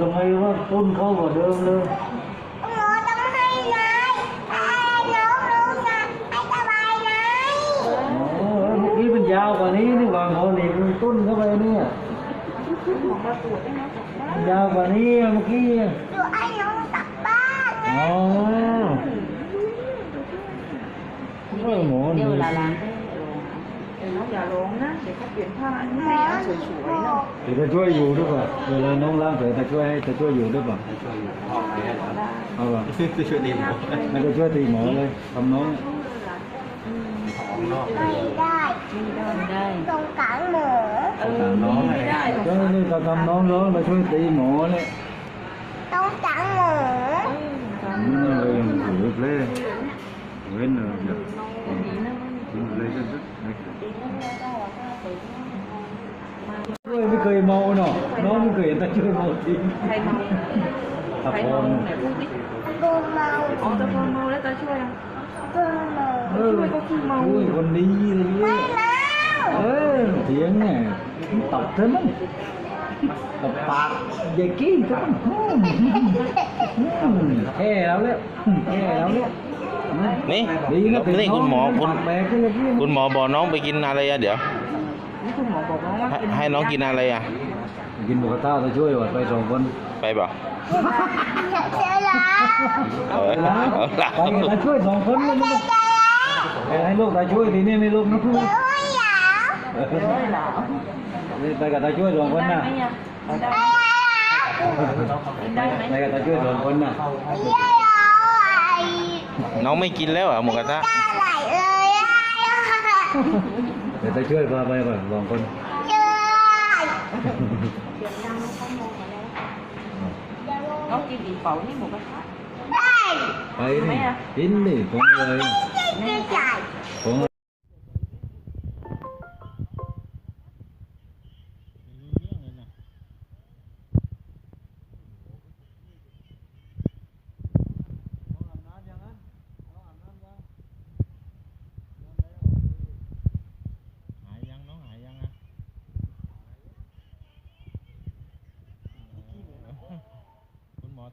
ทำไมว่าต้นเข้ากว่าเดิมเลยหนูต้องให้นายให้น้องรู้นะให้สบายนายอ๋อเมื่อกี้มันยาวกว่านี้นี่วางเขาหนีบมันต้นเข้าไปเนี่ยมันยาวกว่านี้เมื่อกี้ดูไอ้น้องกลับบ้านนะอ๋อเออหมอเดี๋นี่ยวเวลาล้างเดี๋ยว น้องอย่าร้องนะเดี๋ยวเขาเปลี่ยนผ้าอันนี้ให้เอาสวยๆนะเดี๋ยวจะช่วยอยู่ด้วยป่ะเวลาน้องล้างแผลจะช่วยให้จะช่วยอยู่ด้วยป่ะเอาป่ะจะช่วยดีหมอไม่ก็ช่วยตีหมอเลยทำน้องไม่ได้ไม่ได้ตรงกลางหมูเออไม่ได้หรอกก็นี่ก็ทำน้องร้องมาช่วยตีหมอเลยตรงกลางหมูนี่เลยถือเลยเว้นเลยเดี๋ยวถือเลยก็ได้ช่วยไม่เคยเมาเนาะน้องไม่เคยเห็นแต่ช่วยเมาจริงใครเมาตะใครโกเมานไหนพูดดิดูเมาอ๋อตะโกนเมาแล้วตาช่วยอะดู เมาเออช่วยคนดีเลยไม่เมาเออเสียงเนี่ยตับเท่านั้นตับปากใหญ่กี้เท่านั้นแค่แล้วเนี่ยแค่แล้วเนี่ยนี่ดีนะนี่คุณหมอคุณแบกก็เลยพี่คุณหมอบอกน้องไปกินอะไรอะเดี๋ยวนี่คุณหมอบอกน้องว่าให้ให้น้องกินอะไรอะกินหมูกระทะจะช่วยวัดไปสองคนไปเปล่าอยากเจอแล้วเออเอาละไปตาช่วยสองคนเลยนะให้ลูกตาช่วยทีนี้ไม่ลูกนะพูดเดี๋ยวอยากได้เหรอไปกับตาช่วยสองคนได้นะไหมอะได้ได้ได้ไหมไปกับตาช่วยสองคนนะเดี๋ยวไอ้ น้องไม่กินแล้วเหรอะหมูกระทะตาไหลเลยอะเดี๋ยวตาช่วยพาไปก่อนสองคนเจอน้องกินอีเป๋านี่หมูกระทะ ได้ไปนี่กินนี่ผมเลยไม่จ่ายผม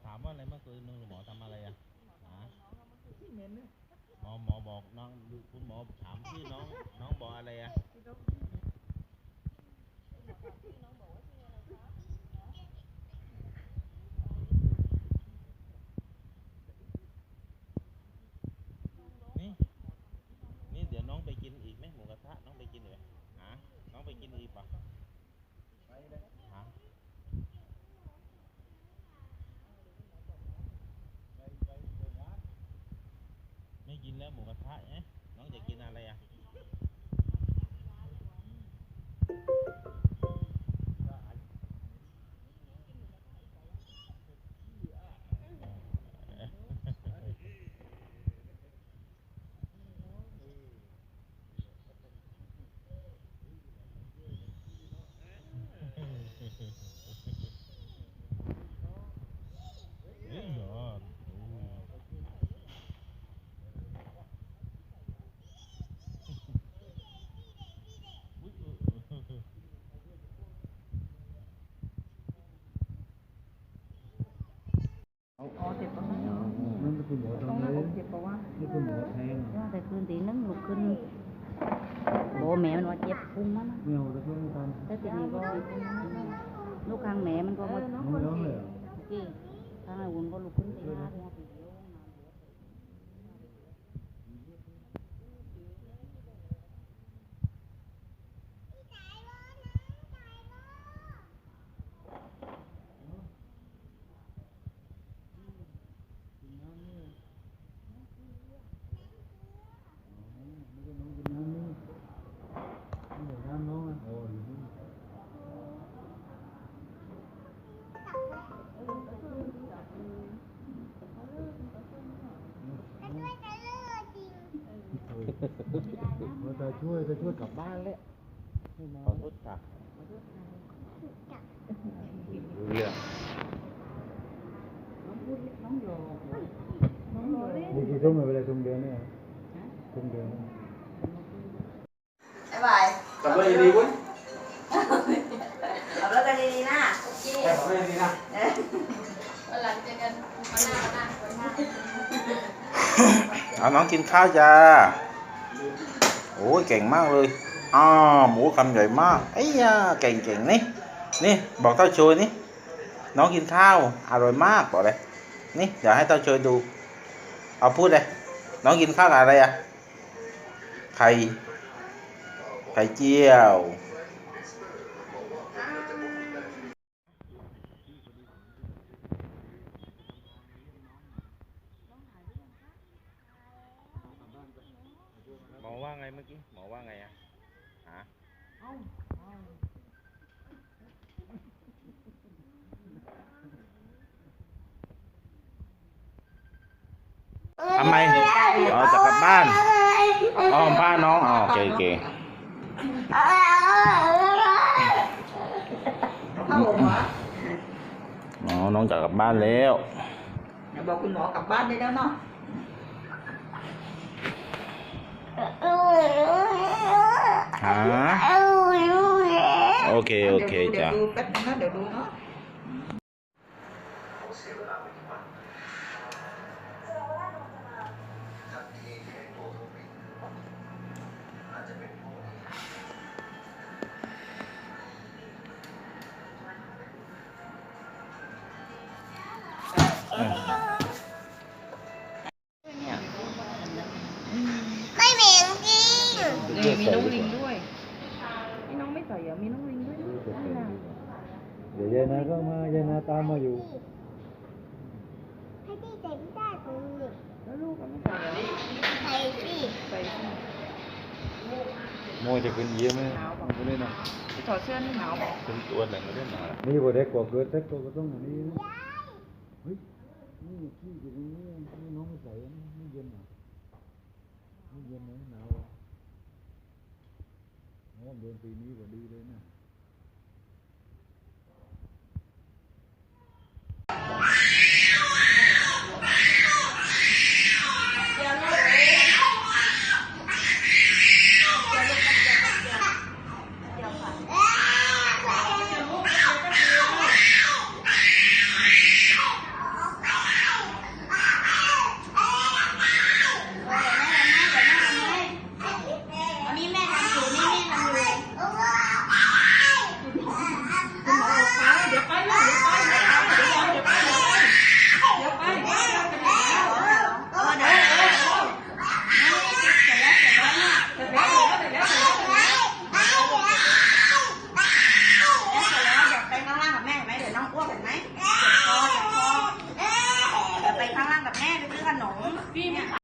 ถามว่าอะไรเมื่อคืนนึงหมอทำอะไรอะฮะหมอหมอบอกน้องคุณหมอถามชื่อน้องน้องบอกอะไรอะนี่นี่เดี๋ยวน้องไปกินอีกไหมหมูกระทะน้องไปกินอีกไหมฮะน้องไปกินอีกปะฮะไม่กิน แล้วหมูกระทะเอ๊ะน้องจะกินอะไรอะ เอ้ยเหรอโอ้อุ๊ยเออเออเออ อ๋อเจ็บปะวะ นั่น คือหมอตรงทำหเลน้ายอกเจ็บปะวะนี่คือหมอแทงแต่คืนตีนึงลุกขึ้นโอ้แม่มันว่าเจ็บพุงมันนะไม่เอาตะช่วยไม่ทันแต่ทีนี้ก็ลูกข้างแม่มันก็หมดน้องร้องเลยเหรอที่ข้างไอ้วุ้นก็ลุกขึ้นตีห้าตีห้าปีเดียว น้ำน้องอะโอ้ย ไม่จะเลือกจริง จะช่วยจะช่วยกลับบ้านแล้วขอโทษค่ะรู้เรื่องนี่กี่ทุ่มเวลาทุ่มเดือนเนี่ยทุ่มเดือนบ๊ายบายกลับบ้านดีๆเว้ยขับรถกันดีๆนะกลับบ้านดีๆนะเออเอาน้องกินข้าวจ้า โอ้ยเก่งมากเลยอ้าหมูคำใหญ่มากไอ้ยาเก่งเก่งนี่นี่บอกเต้าชวยนี่น้องกินข้าวอร่อยมากบอกเลยนี่เดี๋ยวให้เต้าชวยดู เอาพูดเลยน้องกินข้าวอะไรอะไข่ไข่เจียว หมอว่าไงเมื่อกี้หมอว่าไงอะฮะทำไมอ๋อจะกลับบ้านอ๋อพาน้องอ๋อโอเคโอเคอ๋อน้องจะกลับบ้านแล้วเดี๋ยวบอกคุณหมอกลับบ้านได้แล้วเนาะ ฮะโอเคโอเคเดี๋ยวจ้ะดูแป๊บนึงนะเดี๋ยวดูเนาะไม่เหม็นจริงนี่มีน้องลิงด้วยนี่น้องไม่ใส่เหรอมีน้องลิงด้วยนะนั่นน่ะเดี๋ยวยายนาก็มายายนาตามมาอยู่ให้ที่ใส่ไม่ได้ตรงนี้แล้วลูกก็ไม่ใส่เหรอใส่สิใส่สิโมยจะขึ้นเยี่ยมไหมไม่ได้นะที่ถอดเสื้อนี่หนาวบอกเป็นตัวหนึ่งไม่ได้หนานี่พอเด็กกว่าเกิดเด็กก็ต้องอันนี้นะเฮ้ยนี่ขี้อยู่ตรงนี้นี่น้องไม่ใส่นะไม่เย็นเหรอไม่เย็นไหมหนาวเหรอ โอ้